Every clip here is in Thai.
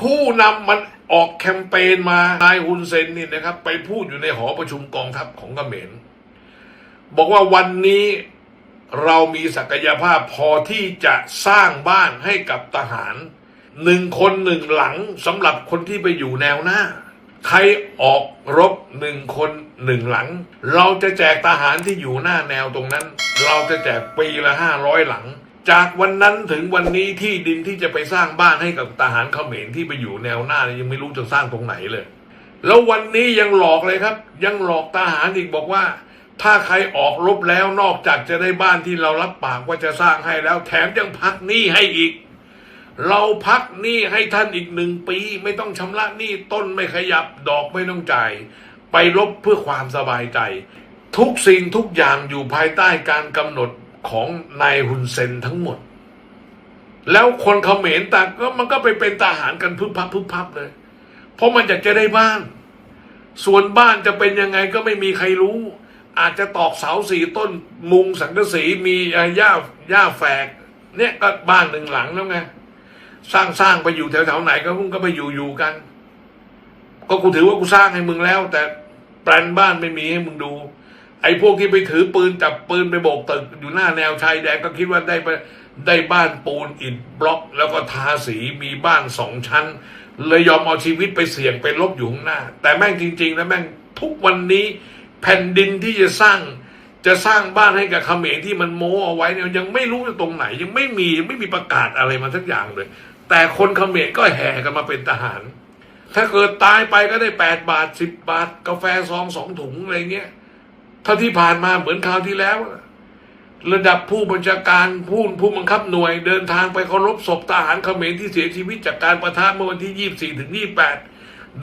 ผู้นำมันออกแคมเปญมานายฮุนเซนนี่นะครับ ไปพูดอยู่ในหอประชุมกองทัพของเขมรบอกว่าวันนี้เรามีศักยภาพพอที่จะสร้างบ้านให้กับทหารหนึ่งคนหนึ่งหลังสำหรับคนที่ไปอยู่แนวหน้า ใครออกรบหนึ่งคนหนึ่งหลัง เราจะแจกทหารที่อยู่หน้าแนวตรงนั้น เราจะแจกปีละห้าร้อยหลัง จากวันนั้นถึงวันนี้ที่ดินที่จะไปสร้างบ้านให้กับทหารเขมรที่ไปอยู่แนวหน้านยังไม่รู้จะสร้างตรงไหนเลย แล้ววันนี้ยังหลอกเลยครับ ยังหลอกทหารอีกบอกว่า ถ้าใครออกรบแล้วนอกจากจะได้บ้านที่เรารับปากว่าจะสร้างให้แล้ว แถมยังพักหนี้ให้อีก เราพักหนี้ให้ท่านอีกหนึ่งปี ไม่ต้องชำระหนี้ต้นไม่ขยับดอกไม่ต้องจ่ายไปรบเพื่อความสบายใจ ทุกสิ่งทุกอย่างอยู่ภายใต้การกำหนด ของนายฮุนเซนทั้งหมด แล้วคนเขมรต่างก็มันก็ไปเป็นทหารกันพึบพับพึบพับเลย เพราะมันอยากจะได้บ้าน ส่วนบ้านจะเป็นยังไงก็ไม่มีใครรู้ อาจจะตอกเสาสี่ต้นมุงสังกะสีมีอ่าหญ้าหญ้าแฝก เนี่ยก็บ้านหนึ่งหลังแล้วไงสร้างสร้างไปอยู่แถวๆไหนก็มึงก็ไปอยู่อยู่กัน ก็กูถือว่ากูสร้างให้มึงแล้ว แต่แปลนบ้านไม่มีให้มึงดู ไอ้พวกที่ไปถือปืนจับปืนไปโบกตึกอยู่หน้าแนวชายแดนก็คิดว่าได้ไปได้บ้านปูนอิฐบล็อก แล้วก็ทาสีมีบ้านสองชั้น เลยยอมเอาชีวิตไปเสี่ยงไปลบอยู่ข้างหน้า แต่แม่งจริงๆแล้วแม่งทุกวันนี้แผ่นดินที่จะสร้างจะสร้างบ้านให้กับเขมรที่มันโม้เอาไว้เนี่ยยังไม่รู้จะตรงไหน ยังไม่มีไม่มีประกาศอะไรมาสักอย่างเลย แต่คนเขมรก็แห่กันมาเป็นทหาร ถ้าเกิดตายไปก็ได้แปดบาทสิบบาท กาแฟซองสองถุงอะไรเงี้ย เท่าที่ผ่านมาเหมือนคราวที่แล้ว ระดับผู้บัญชาการผู้ผู้บังคับหน่วย เดินทางไปเคารพศพทหารเขมรที่เสียชีวิตจากการประทะเมื่อวันที่ยี่สี่ถึงยี่แปด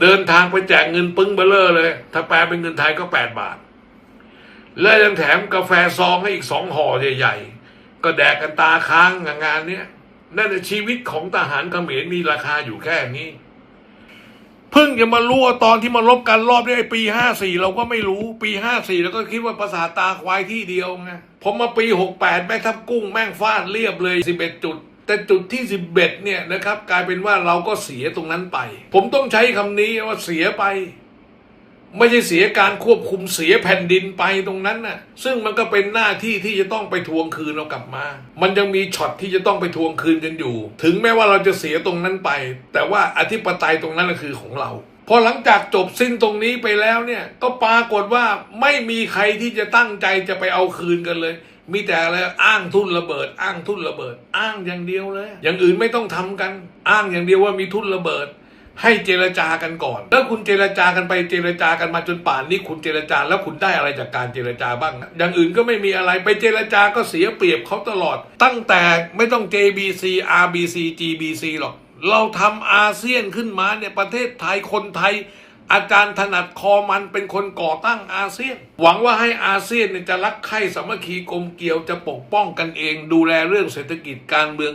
เดินทางไปแจกเงินปึ้งเบลเลอร์เลย ถ้าแปลเป็นเงินไทยก็แปดบาท และยังแถมกาแฟซองให้อีกสองห่อใหญ่ ๆ ก็แดกกันตาค้างงานเนี้ยนั่นแหละชีวิตของทหารเขมรมีราคาอยู่แค่นี้ เพิ่งจะมารู้ว่าตอนที่มาลบกันรอบนี้ไอ้ปีห้าสี่เราก็ไม่รู้ปีห้าสี่เราก็คิดว่าภาษาตาควายที่เดียวไงผมมาปีหกแปดแม่ทับกุ้งแม่งฟาดเรียบเลยสิบเอ็ดจุด แต่จุดที่สิบเอ็ดเนี่ยนะครับ กลายเป็นว่าเราก็เสียตรงนั้นไป ผมต้องใช้คำนี้ว่าเสียไป ไม่ใช่เสียการควบคุมเสียแผ่นดินไปตรงนั้นน่ะ ซึ่งมันก็เป็นหน้าที่ที่จะต้องไปทวงคืนเรากลับมา มันยังมีช็อตที่จะต้องไปทวงคืนกันอยู่ ถึงแม้ว่าเราจะเสียตรงนั้นไป แต่ว่าอธิปไตยตรงนั้นก็คือของเรา พอหลังจากจบสิ้นตรงนี้ไปแล้วเนี่ย ก็ปรากฏว่าไม่มีใครที่จะตั้งใจจะไปเอาคืนกันเลย มีแต่อะไรอ้างทุนระเบิด อ้างทุนระเบิด อ้างอย่างเดียวเลย อย่างอื่นไม่ต้องทำกัน อ้างอย่างเดียวว่ามีทุนระเบิด ให้เจรจากันก่อน แล้วคุณเจรจากันไปเจรจากันมาจนป่านนี้คุณเจรจาแล้วคุณได้อะไรจากการเจรจาบ้าง อย่างอื่นก็ไม่มีอะไรไปเจรจาก็เสียเปรียบเขาตลอด ตั้งแต่ไม่ต้อง JBC RBC GBC หรอก เราทำอาเซียนขึ้นมาเนี่ยประเทศไทยคนไทย อาจารย์ถนัดคอมันเป็นคนก่อตั้งอาเซียน หวังว่าให้อาเซียนจะรักใคร่สามัคคีกลมเกลียวจะปกป้องกันเอง ดูแลเรื่องเศรษฐกิจการเมือง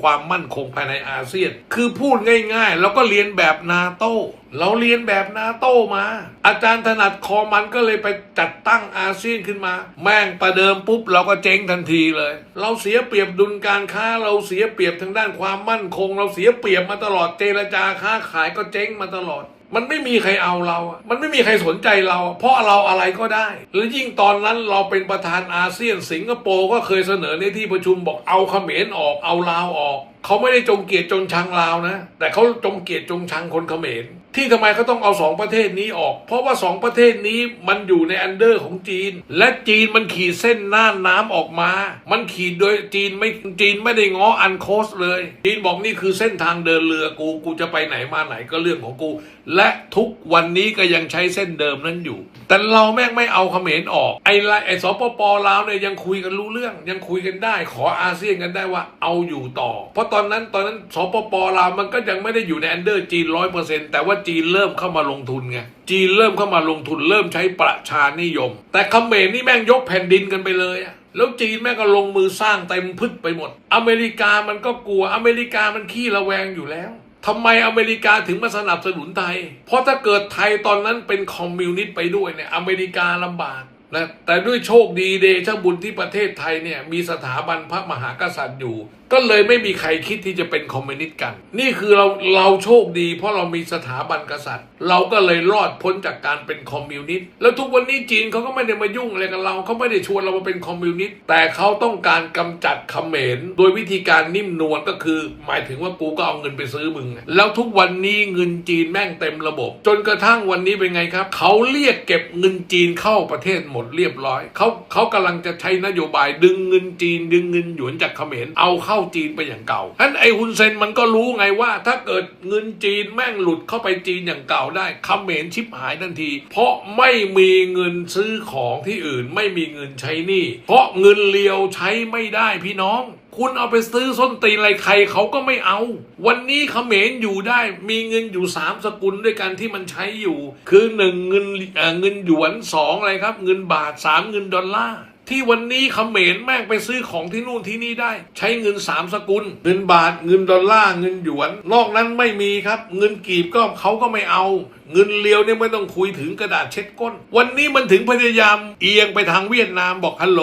ความมั่นคงภายในอาเซียน คือพูดง่าย ๆ แล้วก็เรียนแบบนาโต้เราเรียนแบบนาโต้มา อาจารย์ถนัดคอมันก็เลยไปจัดตั้งอาเซียนขึ้นมา แม่งประเดิมปุ๊บเราก็เจ๊งทันทีเลย เราเสียเปรียบดุลการค้าเราเสียเปรียบทางด้านความมั่นคง เราเสียเปรียบมาตลอดเจรจาค้าขายก็เจ๊งมาตลอด มันไม่มีใครเอาเรา มันไม่มีใครสนใจเรา เพราะเราอะไรก็ได้ และยิ่งตอนนั้นเราเป็นประธานอาเซียนสิงคโปร์ก็เคยเสนอในที่ประชุมบอกเอาเขมรออกเอาลาวออก เขาไม่ได้จงเกียดจงชังลาวนะ แต่เขาจงเกียดจงชังคนเขมร ที่ทำไมเขาต้องเอาสองประเทศนี้ออก เพราะว่าสองประเทศนี้มันอยู่ในอันเดอร์ของจีน และจีนมันขีดเส้นน่านน้ำออกมา มันขีดโดยจีนไม่จีนไม่ได้ง้ออันโคสเลย จีนบอกนี่คือเส้นทางเดินเรือกูกูจะไปไหนมาไหนก็เรื่องของกู และทุกวันนี้ก็ยังใช้เส้นเดิมนั้นอยู่ แต่เราแม่งไม่เอาเขมรออก ไอ้ลไอ้สปปลาวเนี่ยยังคุยกันรู้เรื่อง ยังคุยกันได้ ขออาเซียนกันได้ว่าเอาอยู่ต่อ เพราะตอนนั้นตอนนั้นสปปลาวมันก็ยังไม่ได้อยู่ในอันเดอร์จีนร้อยเปอร์เซ็นต์แต่ว่าจีนเริ่มเข้ามาลงทุนไงจีนเริ่มเข้ามาลงทุนเริ่มใช้ประชานิยม แต่เขมรนี่แม่งยกแผ่นดินกันไปเลยอะแล้วจีนแม่งก็ลงมือสร้างเต็มพึกไปหมด อเมริกามันก็กลัวอเมริกามันขี้ระแวงอยู่แล้วทำไมอเมริกาถึงมาสนับสนุนไทย เพราะถ้าเกิดไทยตอนนั้นเป็นคอมมิวนิสต์ไปด้วยเนี่ยอเมริกาลำบากนะแต่ด้วยโชคดีเดชบุญที่ประเทศไทยเนี่ยมีสถาบันพระมหากษัตริย์อยู่ ก็เลยไม่มีใครคิดที่จะเป็นคอมมิวนิสต์กัน นี่คือเราเราโชคดี เพราะเรามีสถาบันกษัตริย์ เราก็เลยรอดพ้นจากการเป็นคอมมิวนิสต์แล้วทุกวันนี้จีนเขาก็ไม่ได้มายุ่งอะไรกับเราเขาไม่ได้ชวนเรามาเป็นคอมมิวนิสต์แต่เขาต้องการกำจัดเขมรโดยวิธีการนิ่มนวลก็คือ หมายถึงว่ากูก็เอาเงินไปซื้อมึงไงแล้วทุกวันนี้เงินจีนแม่งเต็มระบบ จนกระทั่งวันนี้เป็นไงครับเขาเรียกเก็บเงินจีนเข้าประเทศหมดเรียบร้อยเขาเขากำลังจะใช้นโยบายดึงเงินจีน ดึงเงินหยวนจากเขมรเอาเข้าจีนไปอย่างเก่าท่านไอฮุนเซนมันก็รู้ไงว่า ถ้าเกิดเงินจีนแม่งหลุดเข้าไปจีนอย่างเก่าได้เขมรชิบหายทันที เพราะไม่มีเงินซื้อของที่อื่นไม่มีเงินใช้หนี้เพราะเงินเลียวใช้ไม่ได้พี่น้องคุณเอาไปซื้อส้นตีนอะไรใครเขาก็ไม่เอา วันนี้เขมรอยู่ได้มีเงินอยู่สามสกุลด้วยกันที่มันใช้อยู่ คือหนึ่งเงินเอ่อเงินหยวนสองอะไรครับ เงินบาทสามเงินดอลลาร์ ที่วันนี้เขมรแม่งไปซื้อของที่นู่นที่นี่ได้ ใช้เงินสามสกุล เงินบาทเงินดอลลาร์เงินหยวน นอกนั้นไม่มีครับ เงินกีบก็เขาก็ไม่เอา เงินเลียวเนี่ยไม่ต้องคุยถึงกระดาษเช็ดก้น วันนี้มันถึงพยายามเอียงไปทางเวียดนามบอกฮัลโหล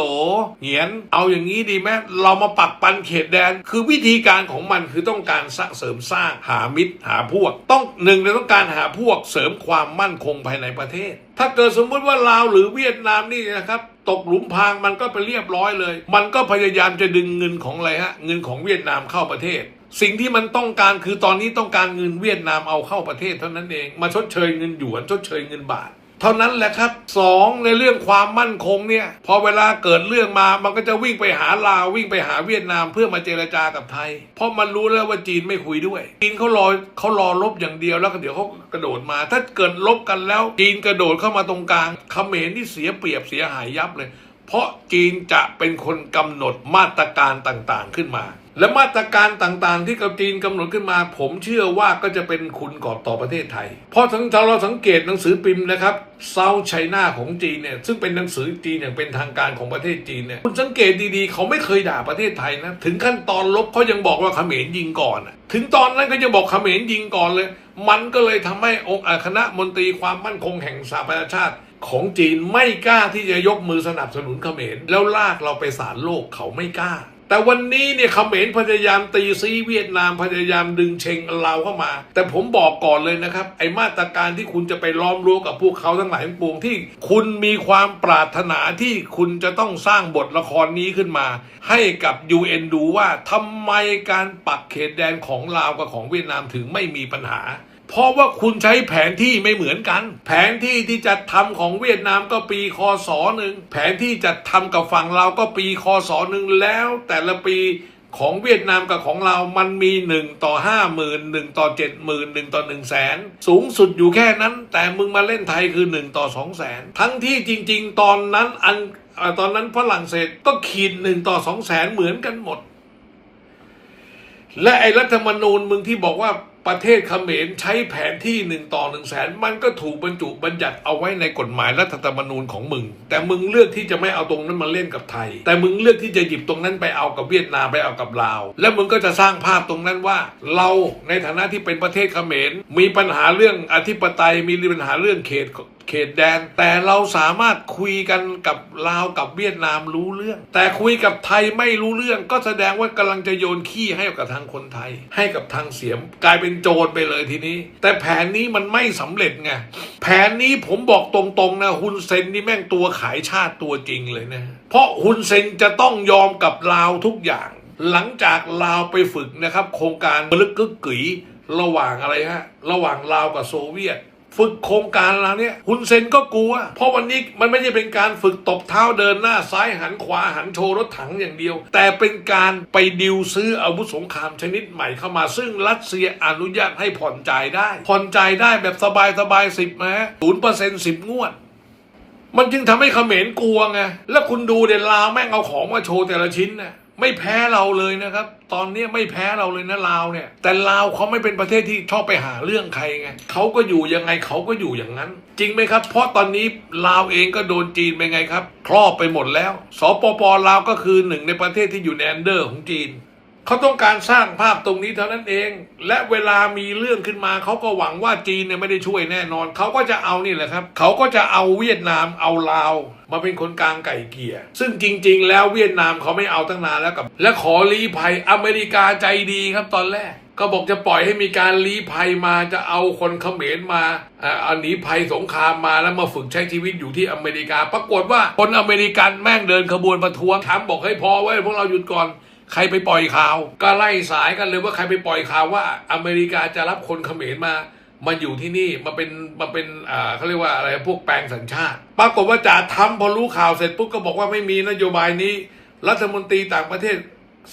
เหียน เอาอย่างนี้ดีไหมเรามาปักปันเขตแดน คือวิธีการของมันคือต้องการสร้างเสริมสร้างหามิตรหาพวก ต้องหนึ่งเราต้องการหาพวกเสริมความมั่นคงภายในประเทศ ถ้าเกิดสมมุติว่าลาวหรือเวียดนามนี่นะครับ ตกหลุมพรางมันก็ไปเรียบร้อยเลย มันก็พยายามจะดึงเงินของอะไรฮะเงินของเวียดนามเข้าประเทศ สิ่งที่มันต้องการคือตอนนี้ต้องการเงินเวียดนามเอาเข้าประเทศเท่านั้นเอง มาชดเชยเงินหยวนชดเชยเงินบาท เท่านั้นแหละครับสองในเรื่องความมั่นคงเนี่ย พอเวลาเกิดเรื่องมามันก็จะวิ่งไปหาลาววิ่งไปหาเวียดนามเพื่อมาเจรจากับไทย เพราะมันรู้แล้วว่าจีนไม่คุยด้วย จีนเขารอเขารอลบอย่างเดียวแล้วก็เดี๋ยวเขากระโดดมา ถ้าเกิดลบกันแล้วจีนกระโดดเข้ามาตรงกลางเขมรที่เสียเปรียบเสียหายยับเลย เพราะจีนจะเป็นคนกำหนดมาตรการต่างๆขึ้นมา และมาตรการต่างๆ ที่กับจีนกำหนดขึ้นมา ผมเชื่อว่าก็จะเป็นคุณก่อต่อประเทศไทย เพราะทั้งเราสังเกตหนังสือพิมพ์นะครับเซาไชน่าของจีนเนี่ยซึ่งเป็นหนังสือจีนอย่างเป็นทางการของประเทศจีนเนี่ยคุณสังเกตดีๆ เขาไม่เคยด่าประเทศไทยนะถึงขั้นตอนลบเขายังบอกว่าเขมรยิงก่อน ถึงตอนนั้นก็จะบอกเขมรยิงก่อนเลย มันก็เลยทำให้องค์อ่าคณะมนตรีความมั่นคงแห่งสหประชาชาติของจีนไม่กล้าที่จะยกมือสนับสนุนเขมรแล้วลากเราไปศาลโลกเขาไม่กล้า แต่วันนี้เนี่ยเขมรพยายามตีซีเวียดนามพยายามดึงเชงเราเข้ามา แต่ผมบอกก่อนเลยนะครับ ไอมาตรการที่คุณจะไปล้อมรั้วกับพวกเขาทั้งหลายทั้งปวงที่ คุณมีความปรารถนาที่คุณจะต้องสร้างบทละครนี้ขึ้นมา ให้กับ UN ดูว่าทำไมการปักเขตแดนของลาวกับของเวียดนามถึงไม่มีปัญหา เพราะว่าคุณใช้แผนที่ไม่เหมือนกัน แผนที่ที่จะทำของเวียดนามก็ปีคศหนึ่งแผนที่จะทำกับฝั่งเราก็ปีคศหนึ่งแล้ว แต่ละปีของเวียดนามกับของเรามันมีหนึ่งต่อห้าหมื่นหนึ่งต่อเจ็ดหมื่นหนึ่งต่อหนึ่งแสนสูงสุดอยู่แค่นั้น แต่มึงมาเล่นไทยคือหนึ่งต่อสองแสนทั้งที่จริง ๆ ตอนนั้นอันตอนนั้นฝรั่งเศสก็ขีดหนึ่งต่อสองแสนเหมือนกันหมด และไอ้รัฐธรรมนูญมึงที่บอกว่า ประเทศเขมรใช้แผนที่หนึ่งต่อหนึ่งแสนมันก็ถูกบรรจุบัญญัติเอาไว้ในกฎหมายรัฐธรรมนูญของมึง แต่มึงเลือกที่จะไม่เอาตรงนั้นมาเล่นกับไทย แต่มึงเลือกที่จะหยิบตรงนั้นไปเอากับเวียดนามไปเอากับลาว แล้วมึงก็จะสร้างภาพตรงนั้นว่า เราในฐานะที่เป็นประเทศเขมรมีปัญหาเรื่องอธิปไตยมีปัญหาเรื่องเขต เขตแดน แต่เราสามารถคุยกันกับลาวกับเวียดนามรู้เรื่อง แต่คุยกับไทยไม่รู้เรื่อง ก็แสดงว่ากำลังจะโยนขี้ให้กับทางคนไทย ให้กับทางเสียมกลายเป็นโจรไปเลยทีนี้ แต่แผนนี้มันไม่สำเร็จไงแผนนี้ผมบอกตรงๆนะฮุนเซนนี่แม่งตัวขายชาติตัวจริงเลยนะเพราะฮุนเซนจะต้องยอมกับลาวทุกอย่าง หลังจากลาวไปฝึกนะครับ โครงการมลึกกึกกึ๋ยระหว่างอะไรฮะ ระหว่างลาวกับโซเวียต ฝึกโครงการแล้วเนี่ยฮุนเซนก็กลัว เพราะวันนี้มันไม่ใช่เป็นการฝึกตบเท้าเดินหน้าซ้ายหันขวาหันโชว์รถถังอย่างเดียว แต่เป็นการไปดิวซื้ออาวุธสงครามชนิดใหม่เข้ามา ซึ่งรัสเซียอนุญาตให้ผ่อนจ่ายได้ ผ่อนจ่ายได้แบบสบายสบายสิบนะศูนย์เปอร์เซ็นต์สิบงวดมันจึงทำให้เขมรกลัวไง แล้วคุณดูเดนลาวแม่งเอาของมาโชว์แต่ละชิ้นน่ะ ไม่แพ้เราเลยนะครับ ตอนนี้ไม่แพ้เราเลยนะลาวเนี่ย แต่ลาวเขาไม่เป็นประเทศที่ชอบไปหาเรื่องใครไงเขาก็อยู่ยังไงเขาก็อยู่อย่างนั้น จริงไหมครับ เพราะตอนนี้ลาวเองก็โดนจีนไปไงครับ ครอบไปหมดแล้ว สปปลาวก็คือหนึ่งในประเทศที่อยู่ในอันเดอร์ของจีน เขาต้องการสร้างภาพตรงนี้เท่านั้นเอง และเวลามีเรื่องขึ้นมาเขาก็หวังว่าจีนเนี่ยไม่ได้ช่วยแน่นอน เขาก็จะเอานี่แหละครับ เขาก็จะเอาเวียดนามเอาลาว มาเป็นคนกลางไก่เกี่ย ซึ่งจริง ๆ แล้วเวียดนามเขาไม่เอาตั้งนานแล้วกับ และขอลี้ภัยอเมริกาใจดีครับตอนแรกก็บอกจะปล่อยให้มีการลี้ภัยมาจะเอาคนเขมรมาเอ่อเอาหนีภัยสงครามมาแล้วมาฝึกใช้ชีวิตอยู่ที่อเมริกา ปรากฏว่าคนอเมริกันแม่งเดินขบวนประท้วงถามบอกให้พอไว้พวกเราหยุดก่อน ใครไปปล่อยข่าว ก็ไล่สายกันเลยว่าใครไปปล่อยข่าวว่า อเมริกาจะรับคนเขมรมามาอยู่ที่นี่มาเป็นมาเป็นอ่าเขาเรียกว่าอะไรพวกแปลงสัญชาติ ปรากฏว่าจ่าทำพอรู้ข่าวเสร็จปุ๊บก็บอกว่าไม่มีนโยบายนี้ รัฐมนตรีต่างประเทศ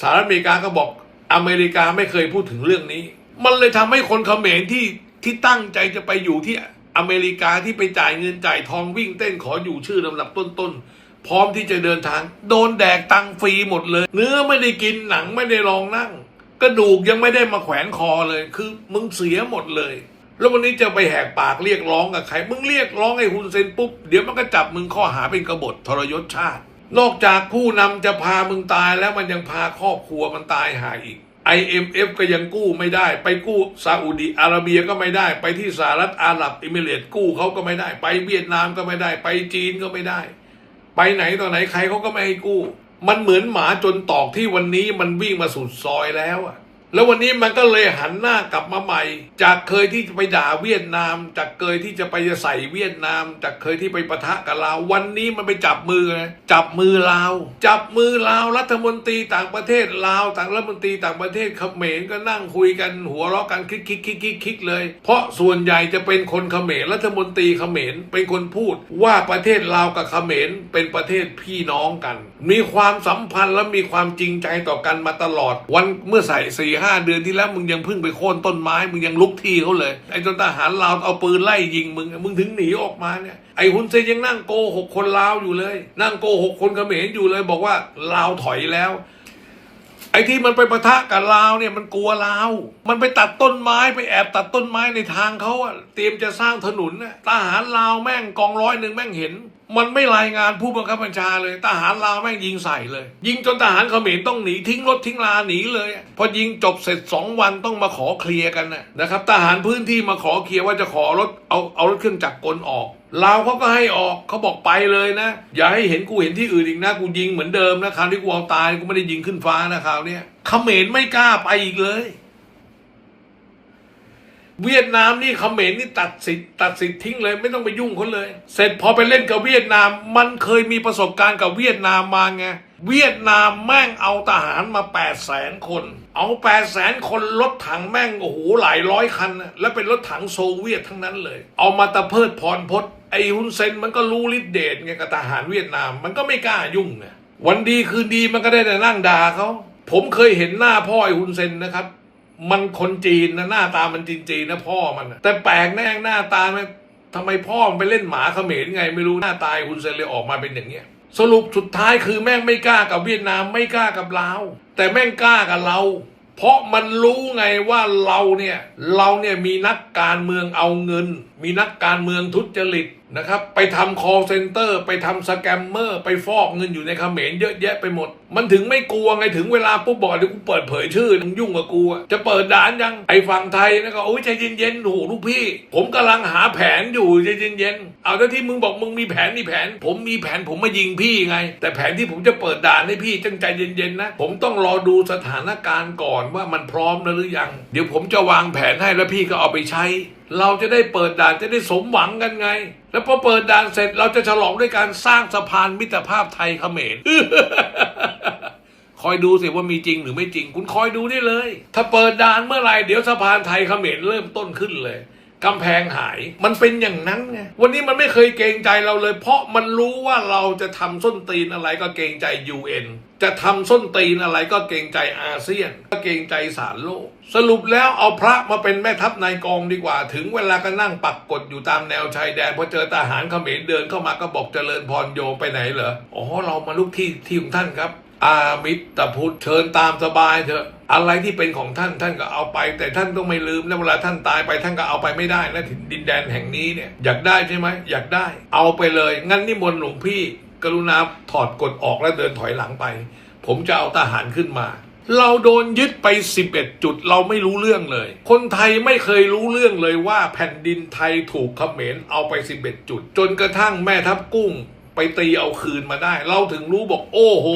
สหรัฐอเมริกาก็บอกอเมริกาไม่เคยพูดถึงเรื่องนี้ มันเลยทำให้คนเขมรที่ที่ตั้งใจจะไปอยู่ที่อเมริกาที่ไปจ่ายเงินจ่ายทองวิ่งเต้นขออยู่ชื่อลำดับต้นๆ พร้อมที่จะเดินทาง โดนแดกตังฟรีหมดเลย เนื้อไม่ได้กินหนังไม่ได้ลองนั่ง กระดูกยังไม่ได้มาแขวนคอเลย คือมึงเสียหมดเลย แล้ววันนี้จะไปแหกปากเรียกร้องกับใคร มึงเรียกร้องให้ฮุนเซนปุ๊บ เดี๋ยวมันก็จับมึงข้อหาเป็นกบฏทรยศชาติ นอกจากผู้นำจะพามึงตายแล้วมันยังพาครอบครัวมันตายหายอีก IMF ก็ยังกู้ไม่ได้ ไปกู้ซาอุดีอาระเบียก็ไม่ได้ ไปที่สหรัฐอาหรับอิมิเรตกู้เขาก็ไม่ได้ ไปเวียดนามก็ไม่ได้ ไปจีนก็ไม่ได้ ไปไหนต่อไหนใครเขาก็ไม่ให้กู้ มันเหมือนหมาจนตอกที่วันนี้มันวิ่งมาสุดซอยแล้วอะ แล้ววันนี้มันก็เลยหันหน้ากลับมาใหม่ จากเคยที่จะไปด่าเวียดนาม จากเคยที่จะไปใส่เวียดนาม จากเคยที่ไปปะทะกับลาววันนี้มันไปจับมือไงจับมือลาว จับมือลาวรัฐมนตรีต่างประเทศลาวต่างรัฐมนตรีต่างประเทศเขมรก็นั่งคุยกันหัวเราะกันคิกคิกคิกคิกคิกเลย เพราะส่วนใหญ่จะเป็นคนเขมรรัฐมนตรีเขมรเป็นคนพูดว่าประเทศลาวกับเขมรเป็นประเทศพี่น้องกัน มีความสัมพันธ์และมีความจริงใจต่อกันมาตลอด วันเมื่อใส่สี่ห้าเดือนที่แล้วมึงยังพิ่งไปโค่นต้นไม้ มึงยังลุกที่เขาเลย ไอ้จนทหารลาวเอาปืนไล่ยิงมึง มึงถึงหนีออกมาเนี่ย ไอ้ฮุนเซนยังนั่งโกหกคนลาวอยู่เลย นั่งโกหกคนเขมรอยู่เลย บอกว่าลาวถอยแล้วไอ้ที่มันไปปะทะกับลาวเนี่ยมันกลัวลาว มันไปตัดต้นไม้ไปแอบตัดต้นไม้ในทางเขาอะเตรียมจะสร้างถนนน่ะทหารลาวแม่งกองร้อยหนึ่งแม่งเห็น มันไม่รายงานผู้บังคับบัญชาเลย ทหารลาวแม่งยิงใส่เลย ยิงจนทหารเขมรต้องหนีทิ้งรถทิ้งลาหนีเลย พอยิงจบเสร็จสองวันต้องมาขอเคลียร์กันนะครับ ทหารพื้นที่มาขอเคลียร์ว่าจะขอรถเอาเอารถเครื่องจักรกลออกลาวเขาก็ให้ออกเขาบอกไปเลยนะ อย่าให้เห็นกูเห็นที่อื่นอีกนะ กูยิงเหมือนเดิมนะคราวนี้กูเอาตายกูไม่ได้ยิงขึ้นฟ้านะคราวนี้เขมรไม่กล้าไปอีกเลย เวียดนามนี่เขมรนี่ตัดสิทธิ์ตัดสิทธิ์ทิ้งเลยไม่ต้องไปยุ่งเขาเลย เสร็จพอไปเล่นกับเวียดนาม มันเคยมีประสบการณ์กับเวียดนามมาไงเวียดนามแม่งเอาทหารมา8 0 0แสนคน เอา8 0 0แสนคนรถถังแม่งโอ้โหหลายร้อยคัน แล้วเป็นรถถังโซเวียตทั้งนั้นเลย เอามาตะเพิดพรพศไอ้ฮุนเซนมันก็รู้ฤทธิ์เดชไงกับทหารเวียดนามมันก็ไม่กล้ายุ่งไงวันดีคืนดีมันก็ได้แต่นั่งด่าเขาผมเคยเห็นหน้าพ่อไอ้ฮุนเซนนะครับ มันคนจีนนะหน้าตามันจีนจีนๆนะพ่อมันนะแต่แปลกแน่งหน้าตามันทำไมพ่อมันไปเล่นหมาเขมรไงไม่รู้หน้าตายคุณเซนเลยออกมาเป็นอย่างเงี้ยสรุปสุดท้ายคือแม่งไม่กล้ากับเวียดนามไม่กล้ากับลาวแต่แม่งกล้ากับเรา เพราะมันรู้ไงว่าเราเนี่ยเราเนี่ยมีนักการเมืองเอาเงิน มีนักการเมืองทุจริตนะครับ ไปทำ call center ไปทำสแกมเมอร์ไปฟอกเงินอยู่ในเขมรเยอะแยะไปหมด มันถึงไม่กลัวไงถึงเวลาปุ๊บบอกเดี๋ยวกูเปิดเผยชื่อมึงยุ่งกับกูอะจะเปิดด่านยังไอ้ฝั่งไทยนะก็โอ้ยใจเย็นๆโหลูกพี่ ผมกำลังหาแผนอยู่ใจเย็นๆเอาแล้วที่มึงบอกมึงมีแผนมีแผน ผมมีแผนผมมายิงพี่ไง แต่แผนที่ผมจะเปิดด่านให้พี่จังใจเย็นๆนะผมต้องรอดูสถานการณ์ก่อนว่ามันพร้อมแล้วหรือยัง เดี๋ยวผมจะวางแผนให้แล้วพี่ก็เอาไปใช้ เราจะได้เปิดด่านจะได้สมหวังกันไง แล้วพอเปิดด่านเสร็จเราจะฉลองด้วยการสร้างสะพานมิตรภาพไทยเขมรคอยดูสิว่ามีจริงหรือไม่จริง คุณคอยดูได้เลย ถ้าเปิดด่านเมื่อไหร่เดี๋ยวสะพานไทยเขมรเริ่มต้นขึ้นเลย กำแพงหาย มันเป็นอย่างนั้นไง วันนี้มันไม่เคยเกรงใจเราเลย เพราะมันรู้ว่าเราจะทำส้นตีนอะไรก็เกรงใจ UN จะทำส้นตีนอะไรก็เกรงใจอาเซียน ก็เกรงใจสารโลก สรุปแล้วเอาพระมาเป็นแม่ทัพนายกองดีกว่า ถึงเวลาก็นั่งปักกดอยู่ตามแนวชายแดนพอเจอทหารเขมรเดินเข้ามาก็บอกเจริญพรโยไปไหนเหรอ อ๋อเรามาลุกที่ที่ของท่านครับ อามิตรพุทธเชิญตามสบายเถอะ อะไรที่เป็นของท่านท่านก็เอาไป แต่ท่านต้องไม่ลืมนะเวลาท่านตายไปท่านก็เอาไปไม่ได้นะถิ่นดินแดนแห่งนี้เนี่ยอยากได้ใช่ไหมอยากได้ เอาไปเลยงั้นนิมนต์หลวงพี่ กรุณาถอดกฎออกแล้วเดินถอยหลังไป ผมจะเอาทหารขึ้นมาเราโดนยึดไป 11 จุดเราไม่รู้เรื่องเลย คนไทยไม่เคยรู้เรื่องเลยว่าแผ่นดินไทยถูกเขมรเอาไป 11 จุด จนกระทั่งแม่ทัพกุ้ง ไปตีเอาคืนมาได้ เราถึงรู้บอกโอ้โห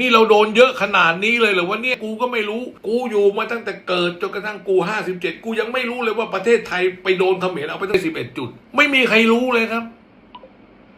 นี่เราโดนเยอะขนาดนี้เลยเหรอวะเนี่ยกูก็ไม่รู้ กูอยู่มาตั้งแต่เกิดจนกระทั่งกู 57 กูยังไม่รู้เลยว่าประเทศไทยไปโดนเขมรเอาไปตั้ง11 จุด ไม่มีใครรู้เลยครับ